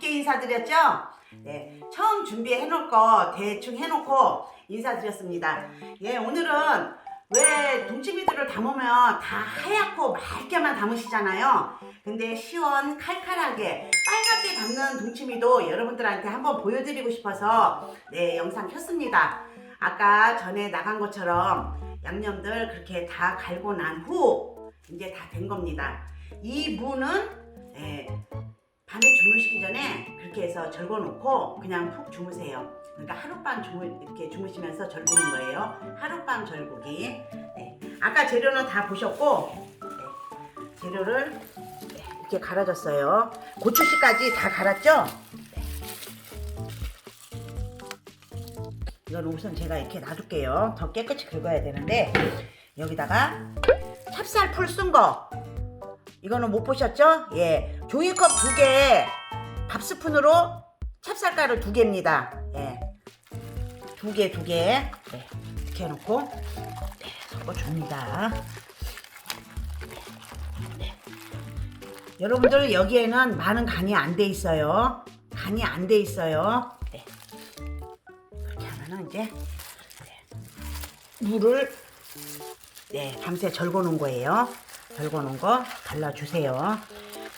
늦게 인사드렸죠? 네, 처음 준비해 놓을 거 대충 해놓고 인사드렸습니다. 예, 오늘은 왜 동치미들을 담으면 다 하얗고 맑게만 담으시잖아요. 근데 시원 칼칼하게 빨갛게 담는 동치미도 여러분들한테 한번 보여드리고 싶어서 네, 영상 켰습니다. 아까 전에 나간 것처럼 양념들 그렇게 다 갈고 난 후 이제 다 된 겁니다. 이 무는 예, 밤에 전에 그렇게 해서 절궈 놓고 그냥 푹 주무세요. 그러니까 하룻밤 주무, 이렇게 주무시면서 절구는 거예요. 하룻밤 절구기. 네. 아까 재료는 다 보셨고 네. 재료를 네, 이렇게 갈아줬어요. 고추씨까지 다 갈았죠? 네. 이건 우선 제가 이렇게 놔둘게요. 더 깨끗이 긁어야 되는데 여기다가 찹쌀풀 쓴 거. 이거는 못 보셨죠? 예. 종이컵 두 개, 밥 스푼으로 찹쌀가루 두 개입니다. 예. 두 개, 두 개. 네. 이렇게 해놓고, 네, 섞어줍니다. 네. 여러분들 여기에는 많은 간이 안 돼 있어요. 간이 안 돼 있어요. 네. 이렇게 하면은 이제 네. 물을 네, 밤새 절궈 놓은 거예요. 절궈 놓은 거 발라주세요.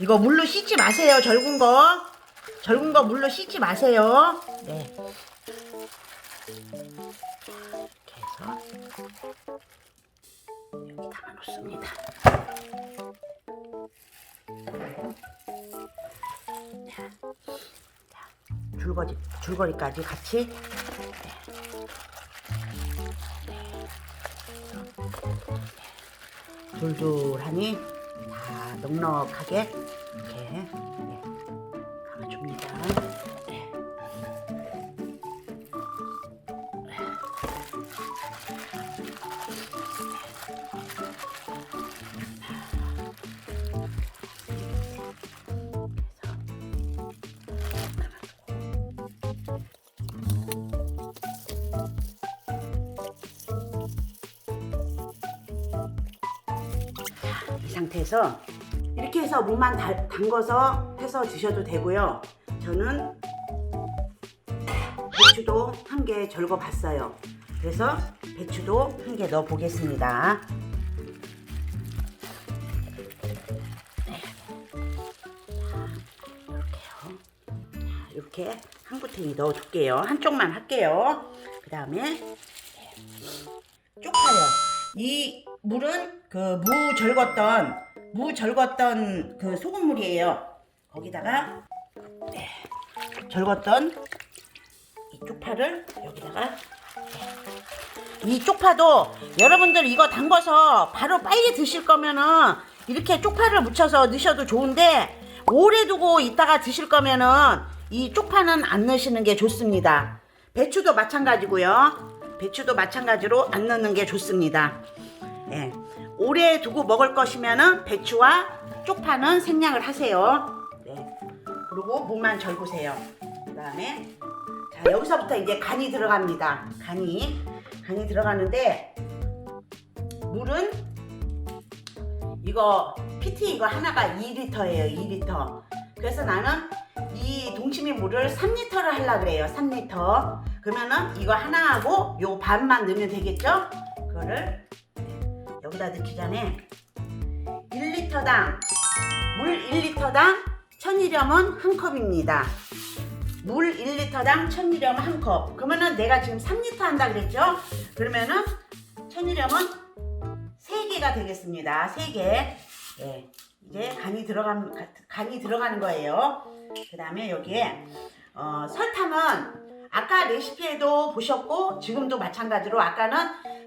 이거 물로 씻지 마세요. 절군 거. 절군 거 물로 씻지 마세요. 네. 이렇게 해서 여기 담아 놓습니다. 줄거리, 줄거리까지 같이 둘둘하니 다 넉넉하게 이렇게 이 상태에서 이렇게 해서 무만 달- 담궈서 해서 드셔도 되고요. 저는 배추도 한 개 절거 봤어요. 그래서 배추도 한 개 넣어 보겠습니다. 이렇게요. 이렇게 한 구탱이 넣어 줄게요. 한쪽만 할게요. 그 다음에 쪽파요. 이 물은 그 무 절궜던 무 절궜던 그 소금물이에요. 거기다가 네, 절궜던 이 쪽파를 여기다가 네. 이 쪽파도 여러분들 이거 담궈서 바로 빨리 드실 거면은 이렇게 쪽파를 묻혀서 넣으셔도 좋은데 오래 두고 있다가 드실 거면은 이 쪽파는 안 넣으시는 게 좋습니다. 배추도 마찬가지고요. 배추도 마찬가지로 안 넣는 게 좋습니다. 예. 오래 두고 먹을 것이면은 배추와 쪽파는 생략을 하세요. 네. 그리고 무만 절구세요. 그다음에 자 여기서부터 이제 간이 들어갑니다. 간이 간이 들어가는데 물은 이거 PT 이거 하나가 2리터예요. 2리터. 그래서 나는 이 동치미 물을 3리터를 하려 그래요. 3리터. 그러면은 이거 하나하고 요 반만 넣으면 되겠죠? 그거를 여기다 넣기 전에 1리터당 물 1리터당 1000이렴은 한 컵입니다. 물 1리터당 1000이렴 한 컵. 그러면은 내가 지금 3리터 한다 그랬죠? 그러면은 1000이렴은 3개가 되겠습니다. 3개. 예. 이제 간이 들어간 간이 들어가는 거예요. 그다음에 여기에 어, 설탕은 아까 레시피에도 보셨고 지금도 마찬가지로 아까는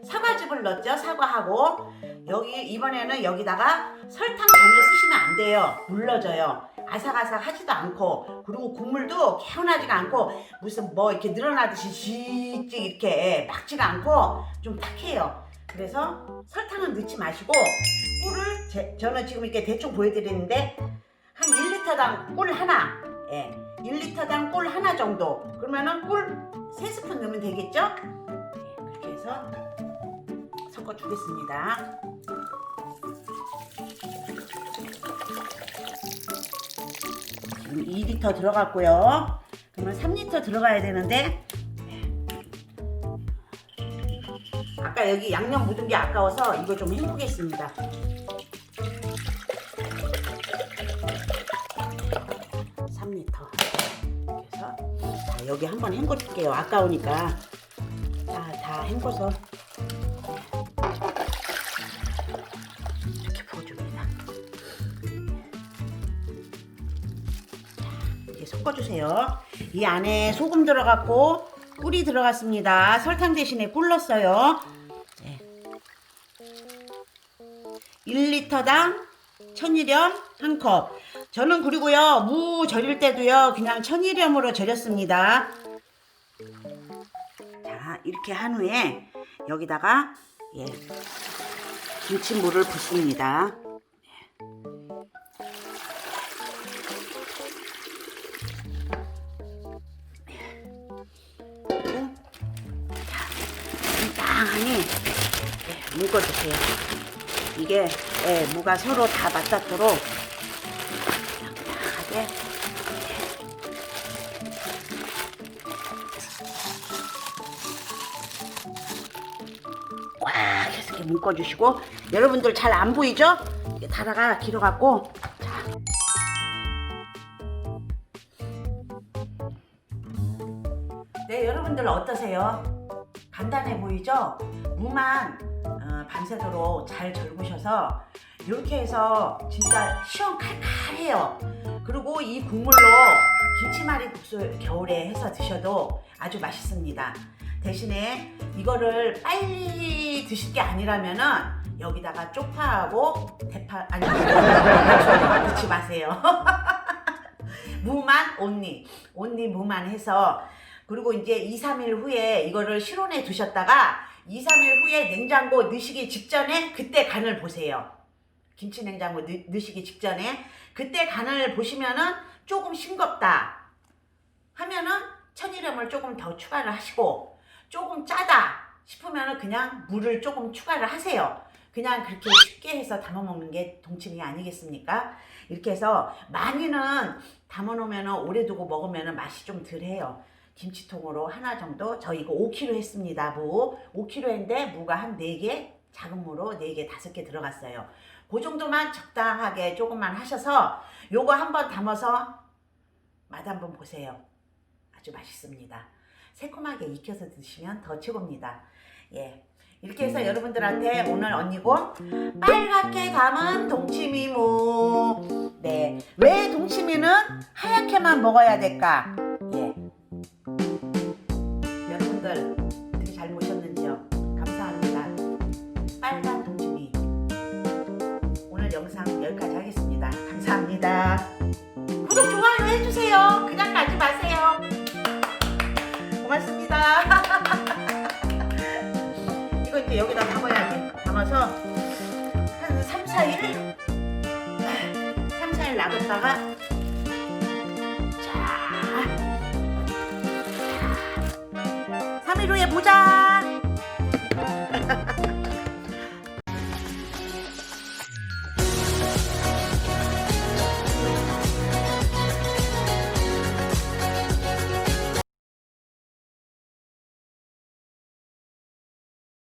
사과즙을 넣었죠. 사과하고 여기 이번에는 여기다가 설탕 전혀 쓰시면 안 돼요. 물러져요. 아삭아삭 하지도 않고 그리고 국물도 개운하지가 않고 무슨 뭐 이렇게 늘어나듯이 씩 이렇게 막지가 않고 좀 탁해요. 그래서 설탕은 넣지 마시고 꿀을 제- 저는 지금 이렇게 대충 보여드리는데 한 1리터당 꿀 하나 예, 1리터당 꿀 하나 정도 그러면은 꿀 3스푼 넣으면 되겠죠? 예, 그렇게 해서 섞어 주겠습니다 지금 2리터 들어갔고요. 그러면 3리터 들어가야 되는데 아까 여기 양념 묻은 게 아까워서 이거 좀 헹구겠습니다. 삼리터 그래서 자, 여기 한번 헹궈줄게요. 아까우니까 다, 다 헹궈서 섞어주세요. 이 안에 소금 들어갔고 꿀이 들어갔습니다. 설탕 대신에 꿀 넣었어요. 네. 1리터당 천일염 한 컵. 저는 그리고요 무 절일 때도요 그냥 천일염으로 절였습니다. 자 이렇게 한 후에 여기다가 예 김치물을 붓습니다. 묶어주세요. 이게 예, 무가 서로 다 맞닿도록 땅하게 꽉 해서 이렇게 묶어주시고 여러분들 잘 안 보이죠? 이게 다라가 길어갖고 자 네, 여러분들 어떠세요? 간단해 보이죠? 무만 어, 밤새도록 잘 절구셔서 이렇게 해서 진짜 시원 칼칼해요. 그리고 이 국물로 김치말이 국수 겨울에 해서 드셔도 아주 맛있습니다. 대신에 이거를 빨리 드실 게 아니라면은 여기다가 쪽파하고 대파 아니 넣지 마세요. 무만 온리 온리 무만 해서 그리고 이제 2, 3일 후에 이거를 실온에 두셨다가 2, 3일 후에 냉장고 넣으시기 직전에 그때 간을 보세요. 김치 냉장고 넣, 넣으시기 직전에 그때 간을 보시면은 조금 싱겁다 하면은 천일염을 조금 더 추가를 하시고 조금 짜다 싶으면은 그냥 물을 조금 추가를 하세요. 그냥 그렇게 쉽게 해서 담아 먹는 게 동치미 아니겠습니까? 이렇게 해서 많이는 담아 놓으면은 오래 두고 먹으면은 맛이 좀 덜해요. 김치통으로 하나 정도 저 이거 5kg 했습니다 무. 5kg 했는데 무가 한 4개 작은 무로 4개 5개 들어갔어요. 그 정도만 적당하게 조금만 하셔서 요거 한번 담아서 맛 한번 보세요. 아주 맛있습니다. 새콤하게 익혀서 드시면 더 최고입니다. 예. 이렇게 해서 여러분들한테 오늘 언니고 빨갛게 담은 동치미무. 네 왜 동치미는 하얗게만 먹어야 될까 감사합니다. 구독 좋아요 해주세요. 그냥 가지 마세요. 고맙습니다. 이거 이제 여기다 담아야 돼. 담아서 한 3, 4일 3, 4일 놔뒀다가 자 3일 후에 보자.